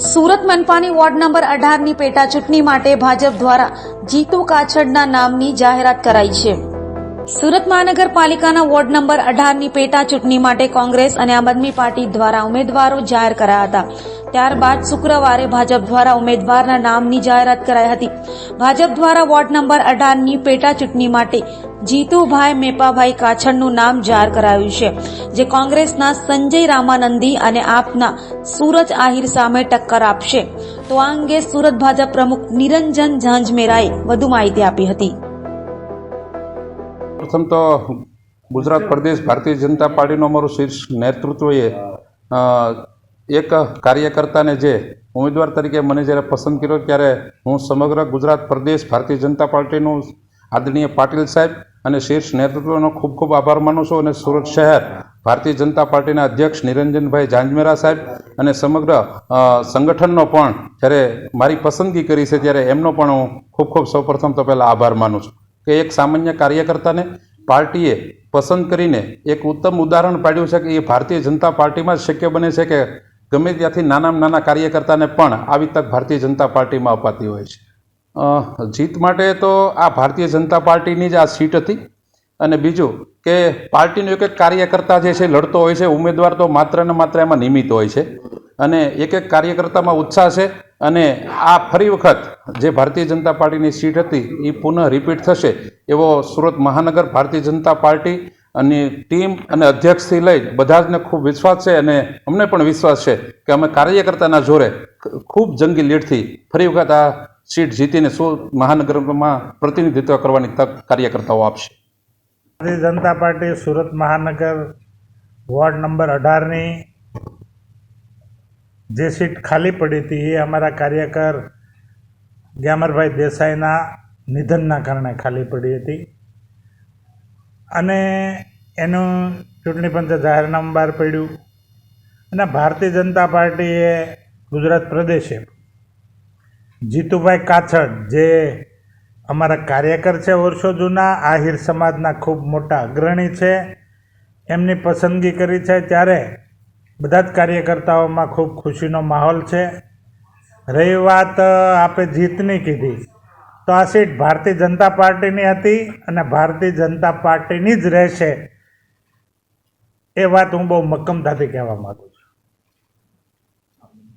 સુરત મનપાની ward number અઢારની પેટા ચૂંટણી માટે ભાજપ દ્વારા જીતુ કાછડના નામની જાહેરાત કરાઈ છે. સુરત મહાનગરપાલિકાના વોર્ડ નંબર અઢારની પેટા ચૂંટણી માટે કોંગ્રેસ અને આમ આદમી પાર્ટી દ્વારા ઉમેદવારો જાહેર કરાયા હતા. ત્યારબાદ શુક્રવારે ભાજપ દ્વારા ઉમેદવારના નામની જાહેરાત કરાઈ હતી. ભાજપ દ્વારા વોર્ડ નંબર અઢારની પેટા ચૂંટણી માટે જીતુભાઈ મેપાભાઈ કાછડનું નામ જાહેર કરાયું છે, જે કોંગ્રેસના સંજય રામાનંદી અને આપના સૂરજ આહિર સામે ટક્કર આપશે. તો આ અંગે સુરત ભાજપ પ્રમુખ નિરંજન ઝાંઝમેરાએ વધુ માહિતી આપી હતી. પ્રથમ તો ગુજરાત પ્રદેશ ભારતીય જનતા પાર્ટીનું અમારું શીર્ષ નેતૃત્વએ એક કાર્યકર્તાને જે ઉમેદવાર તરીકે મને જ્યારે પસંદ કર્યો ત્યારે હું સમગ્ર ગુજરાત પ્રદેશ ભારતીય જનતા પાર્ટીનું આદરણીય પાટીલ સાહેબ અને શીર્ષ નેતૃત્વનો ખૂબ ખૂબ આભાર માનું છું અને સુરત શહેર ભારતીય જનતા પાર્ટીના અધ્યક્ષ નિરંજનભાઈ જાંજમેરા સાહેબ અને સમગ્ર સંગઠનનો પણ જ્યારે મારી પસંદગી કરી છે ત્યારે એમનો પણ હું ખૂબ ખૂબ સૌપ્રથમ તો પહેલાં આભાર માનું છું. કે એક સામાન્ય કાર્યકર્તાને પાર્ટીએ પસંદ કરીને એક ઉત્તમ ઉદાહરણ પાડ્યું છે કે એ ભારતીય જનતા પાર્ટીમાં જ શક્ય બને છે કે ગમે ત્યાંથી નાનામાં નાના કાર્યકર્તાને પણ આવી તક ભારતીય જનતા પાર્ટીમાં અપાતી હોય છે. જીત માટે તો આ ભારતીય જનતા પાર્ટીની જ આ સીટ હતી. અને બીજું કે પાર્ટીનો એક એક કાર્યકર્તા જે છે લડતો હોય છે, ઉમેદવાર તો માત્ર ને માત્ર એમાં નિમિત્ત હોય છે. અને એક એક કાર્યકર્તામાં ઉત્સાહ છે. અને આ ફરી વખત જે ભારતીય જનતા પાર્ટીની સીટ હતી એ પુનઃ રિપીટ થશે એવો સુરત મહાનગર ભારતીય જનતા પાર્ટી અને ટીમ અને અધ્યક્ષથી લઈ બધા જને ખૂબ વિશ્વાસ છે અને અમને પણ વિશ્વાસ છે કે અમે કાર્યકર્તાના જોરે ખૂબ જંગી લીડથી ફરી વખત આ સીટ જીતીને સુરત મહાનગરમાં પ્રતિનિધિત્વ કરવાની તક કાર્યકર્તાઓ આપશે. ભારતીય જનતા પાર્ટી સુરત મહાનગર વોર્ડ નંબર અઢારની જે સીટ ખાલી પડી હતી એ અમારા કાર્યકર ગ્યામરભાઈ દેસાઈના નિધનના કારણે ખાલી પડી હતી. અને એનું ચૂંટણી પંચે જાહેરનામું બહાર પડ્યું. અને ભારતીય જનતા પાર્ટીએ ગુજરાત પ્રદેશે જીતુભાઈ કાછડ, જે અમારા કાર્યકર છે વર્ષો જૂના, આહિર સમાજના ખૂબ મોટા અગ્રણી છે, એમની પસંદગી કરી છે. ત્યારે બધા જ કાર્યકર્તાઓમાં ખૂબ ખુશીનો માહોલ છે. રહી વાત આપે જીતની કીધી. તો આ સીટ ભારતીય જનતા પાર્ટીની હતી અને ભારતીય જનતા પાર્ટીની જ રહેશે. એ વાત હું બહુ મક્કમતાથી કહેવા માગું છું.